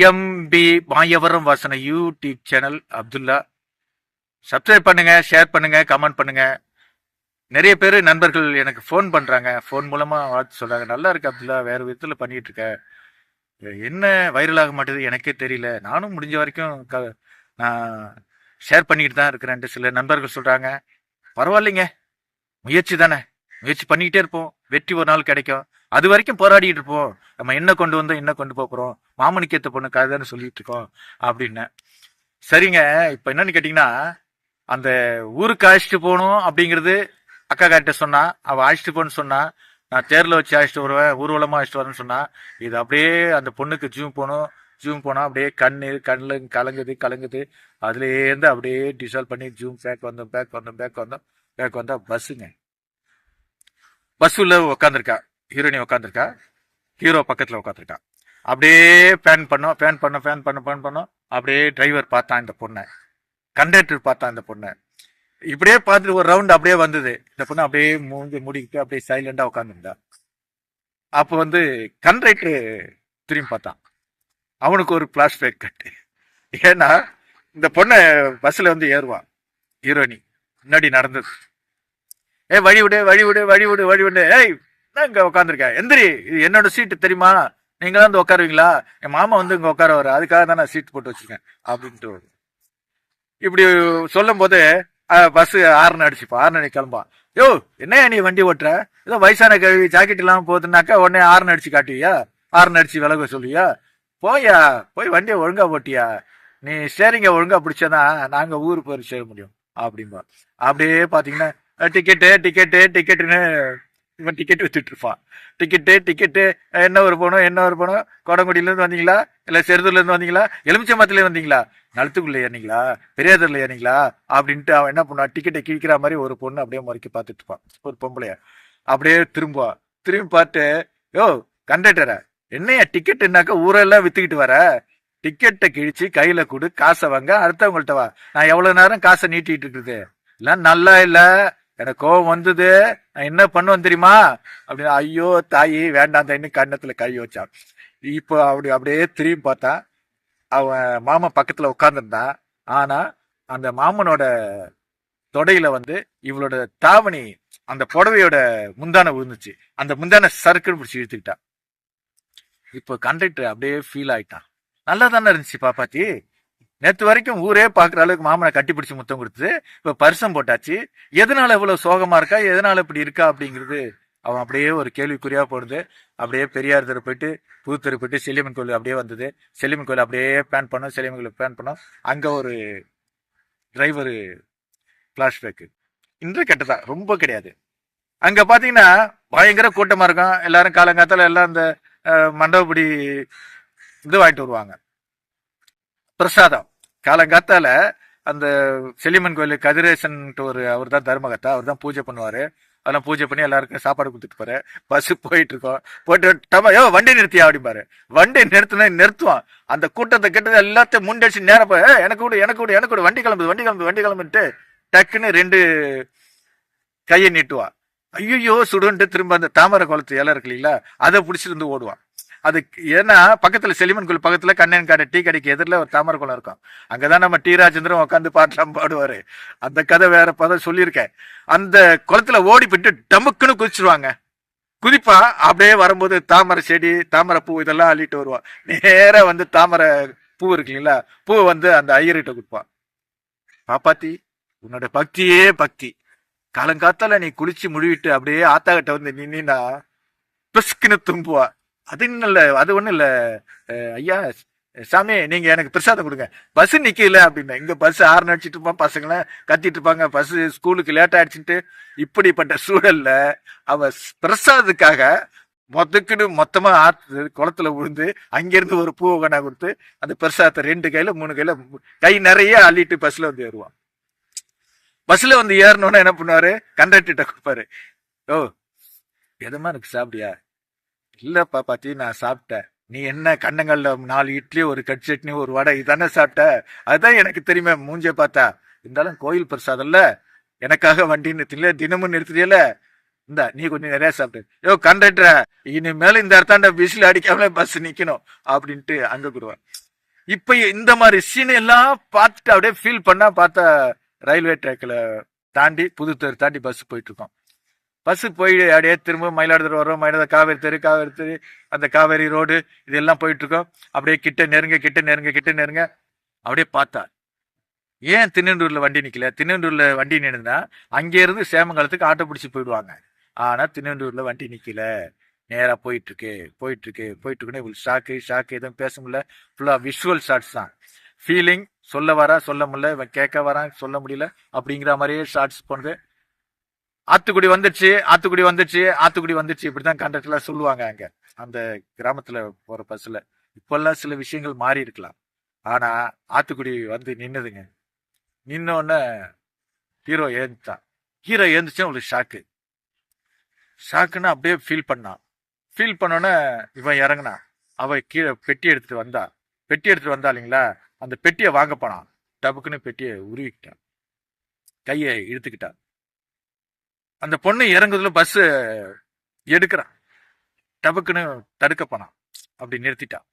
MP Mayavaram வாசனை YouTube channel Abdullah. Subscribe பண்ணுங்க share பண்ணுங்க கமெண்ட் பண்ணுங்க. நிறைய பேர் நண்பர்கள் எனக்கு ஃபோன் பண்ணுறாங்க ஃபோன் மூலமாக வாழ்த்து சொல்கிறாங்க நல்லா இருக்கு அப்துல்லா வேறு விதத்தில் பண்ணிகிட்டு இருக்க. என்ன வைரல் ஆக மாட்டேது எனக்கே தெரியல. நானும் முடிஞ்ச வரைக்கும் க- நான் ஷேர் பண்ணிக்கிட்டு தான் இருக்கிறேன்ட்டு சில நண்பர்கள் சொல்கிறாங்க பரவாயில்லைங்க. முயற்சி தானே. முயற்சி பண்ணிக்கிட்டே இருப்போம். வெற்றி ஒரு நாள் கிடைக்கும். அது வரைக்கும் போராடிட்டு இருப்போம். நம்ம என்ன கொண்டு வந்தோம் என்ன கொண்டு போகிறோம் போறோம்? மாமனுக்கு பொண்ணு கதை தானே சொல்லிட்டு இருக்கோம் அப்படின்னு. சரிங்க. இப்போ என்னன்னு கேட்டிங்கன்னா அந்த ஊருக்கு அழைச்சிட்டு போகணும் அப்படிங்கிறது அக்கா கிட்ட சொன்னா அவள் அழைச்சிட்டு போகணும்னு சொன்னா நான் தேரில் வச்சு அழைச்சிட்டு வருவேன் ஊர்வலமாக அழைச்சிட்டு வரேன்னு சொன்னா இது அப்படியே அந்த பொண்ணுக்கு ஜூம் போகணும் ஜூம் போனால் அப்படியே கண்ணு கண்ணில் கலங்குது கலங்குது. அதுலேருந்து அப்படியே டிசால்வ் பண்ணி ஜூம் பேக் வந்தோம் பேக் வந்தோம் பேக் வந்தோம் பேக் வந்தால் பஸ்ஸுங்க பஸ் உள்ள உட்காந்துருக்கா ஹீரோயினி உட்காந்துருக்கா ஹீரோ பக்கத்தில் உட்காந்துருக்கா அப்படியே பேன் பண்ணோம் பேன் பண்ணோம் பேன் பண்ண பேன் பண்ணோம். அப்படியே டிரைவர் பார்த்தான் இந்த பொண்ணை. கண்டக்டர் பார்த்தான் இந்த பொண்ணை. இப்படியே பார்த்துட்டு ஒரு ரவுண்ட் அப்படியே வந்தது. இந்த பொண்ணு அப்படியே மூஞ்சி மூடிக்கிட்டு அப்படியே சைலண்டாக உட்காந்துருந்தா அப்போ வந்து கண்டக்டர் திரும்பி பார்த்தான். அவனுக்கு ஒரு பிளாஷ்பேக் கட்டு. ஏன்னா இந்த பொண்ணை பஸ்ஸில் வந்து ஏறுவான் ஹீரோயினி முன்னாடி நடந்தது. ஏ வழி விடு வழி விடு வழி விடு வழி விடு. ஏய் நான் இங்க உட்காந்துருக்கேன் எந்திரி இது என்னோட சீட்டு தெரியுமா? நீங்க தான் வந்து உட்காருவீங்களா என் மாமா வந்து இங்க உட்கார வர அதுக்காக தான் நான் சீட் போட்டு வச்சிருக்கேன் அப்படின்ட்டு இப்படி சொல்லும் போது பஸ் ஆறுனு அடிச்சுப்பா. ஆறுனு அடி கிளம்பா யோ என்னையா நீ வண்டி ஓட்டுற? ஏதோ வயசான கழுவி ஜாக்கெட் இல்லாம போகுதுனாக்கா உடனே ஆறுனு அடிச்சு காட்டுவியா? ஆறுனு அடிச்சு விலக சொல்லுவியா? போயா போய் வண்டியை ஒழுங்கா ஓட்டியா? நீ ஸ்டேரிங்க ஒழுங்கா பிடிச்சாதான் நாங்க ஊர் போய் சேர முடியும் அப்படிம்பா. அப்படியே பாத்தீங்கன்னா டிக்கெட்டு டிக்கெட்டு டிக்கெட்டுன்னு இவன் டிக்கெட் வித்துட்டு இருப்பான் டிக்கெட்டு டிக்கெட்டு என்ன ஒரு போனோம் என்ன ஒரு போனோம் கோடங்குடியிலேருந்து வந்தீங்களா? இல்லை செருதூர்லேருந்து வந்தீங்களா? எலுமிச்சம்பத்துல வந்தீங்களா? நலத்துக்குள்ள ஏறினீங்களா? பெரியாதூர்ல ஏறினீங்களா? அப்படின்ட்டு அவன் என்ன பண்ணுவான்? டிக்கெட்டை கிழிக்கிற மாதிரி ஒரு பொண்ணு அப்படியே முறைக்கி பார்த்துட்டு இருப்பான். ஒரு பொம்பளைய. அப்படியே திரும்புவான் திரும்பி பார்த்து யோ கண்டக்டரை என்னையா டிக்கெட்டுனாக்கா ஊரெல்லாம் வித்துக்கிட்டு வர? டிக்கெட்டை கிழிச்சு கையில கொடு காசை வாங்க அடுத்தவங்கள்ட்ட வா. நான் எவ்வளவு நேரம் காசை நீட்டிட்டு இருக்குது? இல்ல நல்லா இல்லை. எனக்கு கோபம் வந்தது. நான் என்ன பண்ணுவேன் தெரியுமா? அப்படின்னு ஐயோ தாயி வேண்டாம் தாயின்னு கண்ணத்துல கை வச்சான். இப்போ அப்படி அப்படியே திரும்பி பார்த்தா அவன் மாமன் பக்கத்துல உட்காந்துருந்தான் ஆனா அந்த மாமனோட தொடையில வந்து இவளோட தாவணி அந்த புடவையோட முந்தான விழுந்துச்சு அந்த முந்தானை சறுக்குன்னு பிடிச்சி இழுத்துக்கிட்டான். இப்போ கண்டக்டர் அப்படியே ஃபீல் ஆயிட்டான். நல்லா தானே இருந்துச்சு பாப்பாத்தி? நேற்று வரைக்கும் ஊரே பாக்குற அளவுக்கு மாமனை கட்டி பிடிச்சி முத்தம் கொடுத்து இப்ப பரிசம் போட்டாச்சு. எதனால இவ்வளவு சோகமா இருக்கா? எதனால இப்படி இருக்கா அப்படிங்கிறது அவன் அப்படியே ஒரு கேள்விக்குறியா போடுது. அப்படியே பெரியார் தெரு போயிட்டு புது தெரு போயிட்டு செல்லியம்மன் கோயில் அப்படியே வந்தது. செல்லியம்மன் கோயில் அப்படியே பிளான் பண்ணோம். செல்லியம்மன் கோயில் பிளான் பண்ணோம். அங்க ஒரு டிரைவர் பிளாஷ்பேக்கு இன்று கெட்டதா? ரொம்ப கிடையாது. அங்க பாத்தீங்கன்னா பயங்கர கூட்டமா இருக்கும். எல்லாரும் காலங்காத்தால எல்லாம் அந்த அஹ், மண்டபப்படி இது வாங்கிட்டு வருவாங்க. பிரசாதம். காலங்காத்தால அந்த செல்லிமன் கோயில் கதிரேசன் ஒரு அவர் தான் தர்மகத்தா அவர் தான் பூஜை பண்ணுவாரு. அதெல்லாம் பூஜை பண்ணி எல்லாருக்கும் சாப்பாடு கொடுத்துட்டு போறாரு. பஸ் போயிட்டு இருக்கோம். போயிட்டு டமா வண்டி நிறுத்தியா அப்படிம்பாரு. வண்டி நிறுத்தினா நிறுத்துவான். அந்த கூட்டத்தை கெட்டது எல்லாத்தையும் முண்டடிச்சு நேரம் போய் எனக்கு கூட எனக்கு கூட எனக்கு கூட வண்டி கிளம்புது வண்டி கிளம்புது வண்டி கிளம்புன்ட்டு டக்குன்னு ரெண்டு கையை நீட்டுவான். ஐயோ சுடுன்ட்டு திரும்ப அந்த தாமரை குளத்து இலை இருக்கு இல்லைங்களா அதை பிடிச்சிட்டு வந்து ஓடுவான். அது ஏன்னா பக்கத்துல செலிமன் குழு பக்கத்துல கண்ணன் கடை டீ கடைக்கு எதிரில் ஒரு தாமரை குளம் இருக்கும். அங்கதான் நம்ம டி ராஜேந்திரன் உட்காந்து பாட்டெல்லாம் பாடுவாரு. அந்த கதை வேற பதம் சொல்லியிருக்கேன். அந்த குளத்துல ஓடி போயிட்டு டமுக்குன்னு குதிச்சிருவாங்க. குதிப்பா அப்படியே வரும்போது தாமரை செடி தாமரை பூ இதெல்லாம் அள்ளிட்டு வருவான் நேராக வந்து தாமரை பூ இருக்கு இல்லைங்களா? பூ வந்து அந்த ஐயர்கிட்ட கொடுப்பான். பாப்பாத்தி உன்னோட பக்தியே பக்தி. காலங்காத்தால நீ குளிச்சு முழுவிட்டு அப்படியே ஆத்தாகிட்ட வந்து நின்னா பிஸ்குன்னு தும்புவா. அது இன்னும் இல்லை அது ஒன்றும் இல்லை. ஐயா சாமி நீங்க எனக்கு பிரசாதம் கொடுங்க. பஸ் நிக்கல அப்படின்னா இங்க பஸ் ஆறு அடிச்சிட்டு இருப்பான் பசங்களை கத்திட்டு இருப்பாங்க. பஸ் ஸ்கூலுக்கு லேட் ஆயிடுச்சுட்டு இப்படிப்பட்ட சூழல்ல அவ பிரசாதத்துக்காக மொத்தக்குன்னு மொத்தமா ஆத்து குளத்துல விழுந்து அங்கிருந்து ஒரு பூவை கொண்டா கொடுத்து அந்த பிரசாதத்தை ரெண்டு கையில மூணு கையில கை நிறைய அள்ளிட்டு பஸ்ல வந்து ஏறுவான். பஸ்ல வந்து ஏறணும்னா என்ன பண்ணுவாரு? கண்டக்டர்கிட்ட கொடுப்பாரு. ஓ எதமா எனக்கு சாப்பிடியா இல்லப்பா பாத்தி நான் சாப்பிட்டேன். நீ என்ன கண்ணங்கள்ல நாலு இட்லி ஒரு கட் சட்னி ஒரு வடை இதானே சாப்பிட்ட? அதுதான் எனக்கு தெரியுமே மூஞ்ச பார்த்தா. இருந்தாலும் கோயில் பிரசாதம்ல எனக்காக வண்டி நிறுத்தில தினமும் நிறுத்துறியல இந்த நீ கொஞ்சம் நிறைய சாப்பிட்டு யோ கண்டக்டர இனிமேல இந்த இடத்தாண்ட விசில் அடிக்காமல பஸ் நிக்கணும் அப்படின்ட்டு அங்க கொடுவேன் இப்ப இந்த மாதிரி சீன் எல்லாம் பார்த்துட்டு அப்படியே ஃபீல் பண்ணா பார்த்தா ரயில்வே ட்ராக்ல தாண்டி புதுத்தேர் தாண்டி பஸ் போயிட்டு இருக்கோம். பஸ்ஸு போய் அப்படியே திரும்ப மயிலாடுதுறை வரும் மயிலாடுதுறை காவேரி தெரு காவேரி தெரு அந்த காவேரி ரோடு இதெல்லாம் போயிட்டு இருக்கோம் அப்படியே கிட்ட நெருங்க கிட்ட நெருங்க கிட்ட நெருங்க அப்படியே பார்த்தா ஏன் திருநெண்டூர்ல வண்டி நிக்கல? திருநெண்டூர்ல வண்டி நின்றுனா அங்கே இருந்து சேமங்கலத்துக்கு ஆட்டோ பிடிச்சி போயிடுவாங்க. ஆனா திருநெண்டூர்ல வண்டி நிக்கல. நேரா போயிட்டு இருக்கு போயிட்டு இருக்கு போயிட்டு இருக்குன்னு இவங்களுக்கு ஷாக்கு ஷாக்கு எதுவும் பேச முடியல. ஃபுல்லா விஷுவல் ஷார்ட்ஸ் தான். ஃபீலிங் சொல்ல வரா சொல்ல முடியல இவன் கேட்க வரான் சொல்ல முடியல அப்படிங்கிற மாதிரியே ஷார்ட்ஸ் போனது. ஆத்துக்குடி வந்துச்சு ஆத்துக்குடி வந்துச்சு ஆத்துக்குடி வந்துச்சு. இப்படிதான் கண்டக்டர்லாம் சொல்லுவாங்க அங்க. அந்த கிராமத்துல போற பஸ்ல இப்பெல்லாம் சில விஷயங்கள் மாறி இருக்கலாம். ஆனா ஆத்துக்குடி வந்து நின்னுதுங்க. நின்னோடனே ஹீரோ ஏந்துட்டான். ஹீரோ ஏந்துச்சு அவளுக்கு ஷாக்கு ஷாக்குன்னு அப்படியே ஃபீல் பண்ணான். ஃபீல் பண்ணோன்னே இவன் இறங்குனான். அவ கீழே பெட்டி எடுத்துட்டு வந்தா பெட்டி எடுத்துட்டு வந்தா இல்லைங்களா? அந்த பெட்டியை வாங்க போனான். டபுக்குன்னு பெட்டியை உருவிக்கிட்டான். கையை இழுத்துக்கிட்டான். அந்த பொண்ணு இறங்குறதுல பஸ் எடுக்கிறான். டபுக்குன்னு தடுக்க போனான். அப்படி நிறுத்திட்டான்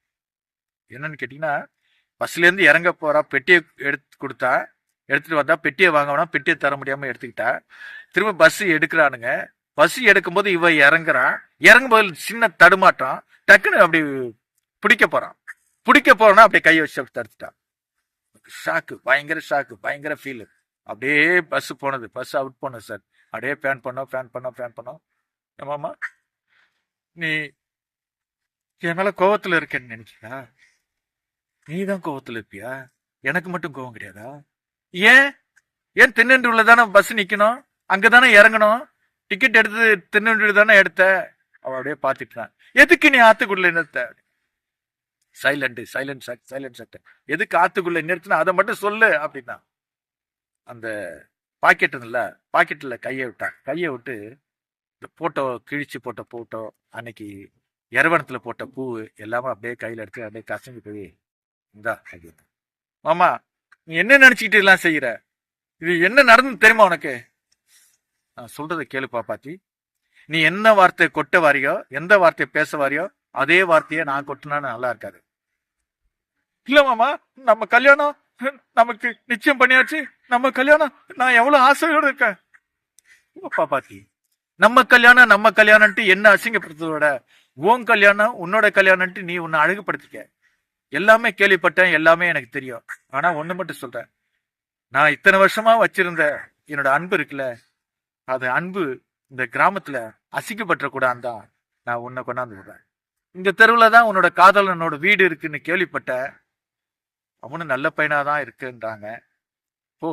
என்னன்னு கேட்டீங்கன்னா பஸ்லேருந்து இறங்க போறா பெட்டியை எடுத்து கொடுத்தா எடுத்துட்டு வந்தா பெட்டியை வாங்கினா பெட்டியை தர முடியாம எடுத்துக்கிட்டா. திரும்ப பஸ் எடுக்கிறானுங்க. பஸ் எடுக்கும்போது இவ இறங்குறான். இறங்கும்போது சின்ன தடுமாட்டம் டக்குன்னு அப்படி பிடிக்க போறான். பிடிக்க போறோம்னா அப்படியே கையை வச்சு தடுத்துட்டான் ஷாக்கு பயங்கர ஷாக்கு பயங்கர ஃபீல் அப்படியே பஸ் போனது. பஸ் அவுட் போனது சார் அப்படியே ஃபேன் பண்ணோம் ஃபேன் பண்ணோம் ஃபேன் பண்ணோம் ஏமாமா நீ என் மேலே கோவத்தில் இருக்கேன்னு நினைக்கியா? நீ தான் கோவத்தில் இருப்பியா? எனக்கு மட்டும் கோவம் கிடையாதா? ஏன்? ஏன் திருநெல்வேலியில தானே பஸ் நிற்கணும் அங்கே தானே இறங்கணும்? டிக்கெட் எடுத்து திருநெல்வேலி தானே எடுத்த? அவள் அப்படியே பார்த்துட்டான் எதுக்கு நீ ஆத்துக்குள்ள நிறுத்த? சைலண்ட் சைலண்ட் சைலண்ட் சட்டை எதுக்கு ஆத்துக்குள்ள நிறுத்தினா? அதை மட்டும் சொல்லு அப்படின்னா. அந்த பாக்கெட் இல்ல பாக்கெட்டில் கையை விட்டான் கையை விட்டு இந்த போட்டோ கிழிச்சு போட்ட போட்டோ அன்னைக்கு எரவணத்துல போட்ட பூ எல்லாமே அப்படியே கையில் எடுத்து அப்படியே கசங்கி போய் இந்தா அப்படின்னு மாமா நீ என்ன நினச்சிக்கிட்டு எல்லாம் செய்கிற இது என்ன நடந்து தெரியுமா உனக்கு? நான் சொல்கிறத கேளுப்பா பாத்தி நீ என்ன வார்த்தையை கொட்ட வாரியோ எந்த வார்த்தையை பேச வாரியோ அதே வார்த்தையை நான் கொட்டினா நல்லா இருக்காது. இல்லை மாமா நம்ம கல்யாணம் நமக்கு நிச்சயம் பண்ணியாச்சு. நம்ம கல்யாணம் நான் எவ்வளவு ஆசையோட இருக்கேன். பாத்தி நம்ம கல்யாணம் நம்ம கல்யாணம்ட்டு என்ன அசிங்கப்படுத்துறதோட உன் கல்யாணம் உன்னோட கல்யாணம்ட்டு நீ உன்னை அழகுபடுத்திக்க. எல்லாமே கேள்விப்பட்டேன் எல்லாமே எனக்கு தெரியும். ஆனா ஒண்ணு மட்டும் சொல்றேன். நான் இத்தனை வருஷமா வச்சிருந்த என்னோட அன்பு இருக்குல்ல அது அன்பு இந்த கிராமத்துல அசிங்கப்பட்ட கூடாது தான் நான் உன்னை கொண்டாந்து விடுறேன். இந்த தெருவுல தான் உன்னோட காதலனோட வீடு இருக்குன்னு கேள்விப்பட்டேன். அவனும் நல்ல பையனாக தான் இருக்குன்றாங்க. ஓ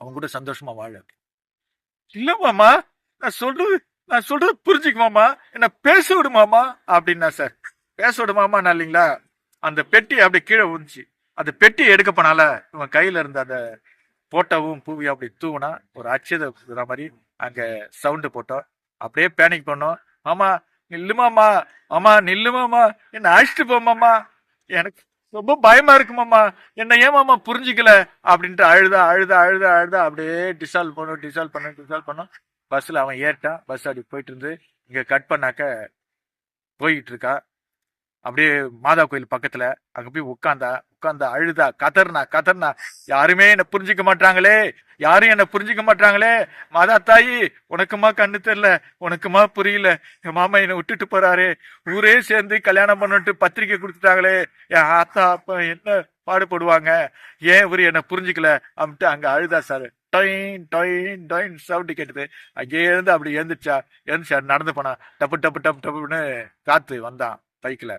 அவங்க கூட சந்தோஷமா வாழ இல்ல மாமா நான் சொல்றது நான் சொல்றது புரிஞ்சுக்குமாமா என்ன பேச விடுமாமா அப்படின்னா சார் பேச விடுமாமா நான் இல்லைங்களா? அந்த பெட்டி அப்படியே கீழே விழுந்துச்சு அந்த பெட்டி எடுக்க போனால இவன் கையில இருந்த அந்த போட்டோவும் பூவியும் அப்படி தூவினா ஒரு அச்சத மாதிரி அங்க சவுண்டு போட்டோம். அப்படியே பேனிக் பண்ணோம். மாமா நில்லுமாமா மாமா நில்லுமாமா என்ன அழைச்சிட்டு போமாமா எனக்கு ரொம்ப பயமா இருக்கு மாமா. என்ன ஏன் மாமா புரிஞ்சுக்கல? அப்படின்ட்டு அழுதா அழுதா அழுதா அழுதா அப்படியே டிசால்வ் பண்ணும் டிசால்வ் பண்ண டிசால்வ் பண்ணும் பஸ்ல அவன் ஏறிட்டான். பஸ் அப்படி போயிட்டு இருந்து இங்க கட் பண்ணாக்க போயிட்டு இருக்கா. அப்படியே மாதா கோயில் பக்கத்துல அங்க போய் உட்காந்தா உட்காந்தா அழுதா கதர்னா கதர்னா யாருமே என்ன புரிஞ்சுக்க மாட்டாங்களே யாரும் என்ன புரிஞ்சுக்க மாட்டாங்களே மாதா தாயி உனக்குமா கண்ணு தெரியல உனக்குமா புரியல என் மாமா என்னை விட்டுட்டு போறாரு ஊரே சேர்ந்து கல்யாணம் பண்ணிட்டு பத்திரிக்கை கொடுத்துட்டாங்களே என் ஆத்தா அப்பா என்ன பாடுபடுவாங்க ஏன் இவரு என்ன புரிஞ்சுக்கல? அப்படின்ட்டு அங்க அழுதா சார். டொயின் டொயின் டொயின் சவுண்டு கேட்டது. அங்கே இருந்து அப்படி எழுந்துச்சா எழுந்துச்சா நடந்து போனா டப்பு டப்பு டப்பு டப்புன்னு காத்து வந்தான் பைக்கில்.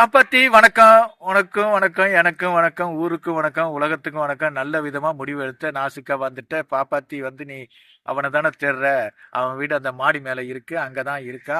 பாப்பாத்தி வணக்கம். உனக்கும் வணக்கம் எனக்கும் வணக்கம் ஊருக்கும் வணக்கம் உலகத்துக்கும் வணக்கம். நல்ல விதமா முடிவு எடுத்த நாசுக்கா வந்துட்ட. பாப்பாத்தி வந்து நீ அவனை தானே தேடுற? அவன் வீடு அந்த மாடி மேல இருக்கு அங்கதான் இருக்கா?